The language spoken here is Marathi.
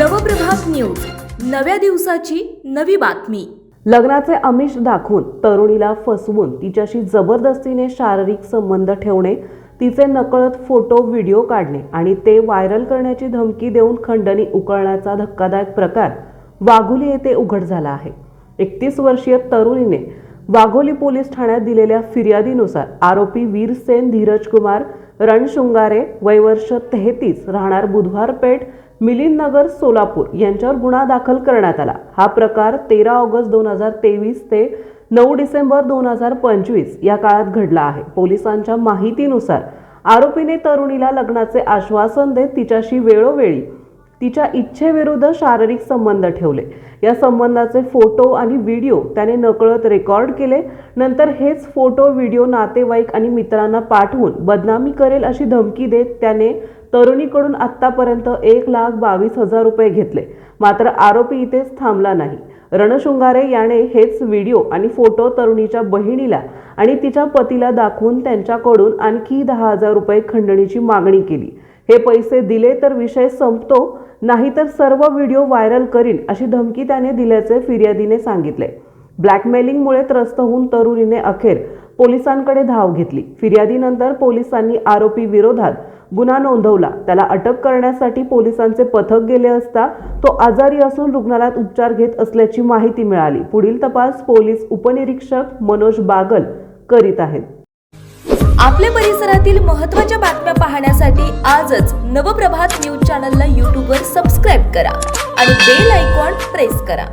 नव्या दिवसाची नवी बातमी. लग्नाचे आमिष दाखवून तरुणीला फसवून तिच्याशी जबरदस्तीने शारीरिक संबंध ठेवणे तिचे नकळत फोटो व्हिडिओ काढणे आणि ते व्हायरल करण्याची धमकी देऊन खंडणी उकळण्याचा धक्कादायक प्रकार वाघोली येथे उघड झाला आहे. एकतीस वर्षीय तरुणीने वाघोली पोलीस ठाण्यात दिलेल्या फिर्यादीनुसार आरोपी वीरसेन धीरज कुमार रणशृंगारे वयवर्ष तेहतीस राहणार बुधवार पेठ मिलिंद नगर सोलापूर यांच्यावर गुन्हा दाखल करण्यात आला. हा प्रकार तेरा ऑगस्ट दोन हजार तेवीस ते नऊ डिसेंबर दोन हजार पंचवीस या काळात घडला आहे. पोलिसांच्या माहितीनुसार आरोपीने तरुणीला लग्नाचे आश्वासन देत तिच्याशी वेळोवेळी तिच्या इच्छेविरुद्ध शारीरिक संबंध ठेवले. या संबंधाचे फोटो आणि व्हिडिओ त्याने नकळत रेकॉर्ड केले. नंतर हेच फोटो व्हिडिओ नातेवाईक आणि मित्रांना पाठवून बदनामी करेल अशी धमकी देत त्याने तरुणीकडून आत्तापर्यंत एक लाख बावीस हजार रुपये घेतले. मात्र आरोपी इथेच थांबला नाही. रणशृंगारे याने हेच व्हिडिओ आणि फोटो तरुणीच्या बहिणीला आणि तिच्या पतीला दाखवून त्यांच्याकडून आणखी दहा हजार रुपये खंडणीची मागणी केली. हे पैसे दिले तर विषय संपतो नाहीतर सर्व व्हिडिओ व्हायरल करीन अशी धमकी त्याने दिल्याचे फिर्यादीने सांगितले. ब्लॅकमेलिंगमुळे त्रस्त होऊन तरुणीने अखेर पोलिसांकडे धाव घेतली. फिर्यादीनंतर पोलिसांनी आरोपी विरोधात गुन्हा नोंदवला. त्याला अटक करण्यासाठी पोलिसांचे पथक गेले असता तो आजारी असून रुग्णालयात उपचार घेत असल्याची माहिती मिळाली. पुढील तपास पोलीस उपनिरीक्षक मनोज बागल करीत आहेत. आपल्या परिसरातील महत्त्वाच्या बातम्या पाहण्यासाठी आजच नवप्रभात न्यूज चॅनलला यूट्यूबवर सबस्क्राईब करा आणि बेल आयकॉन प्रेस करा.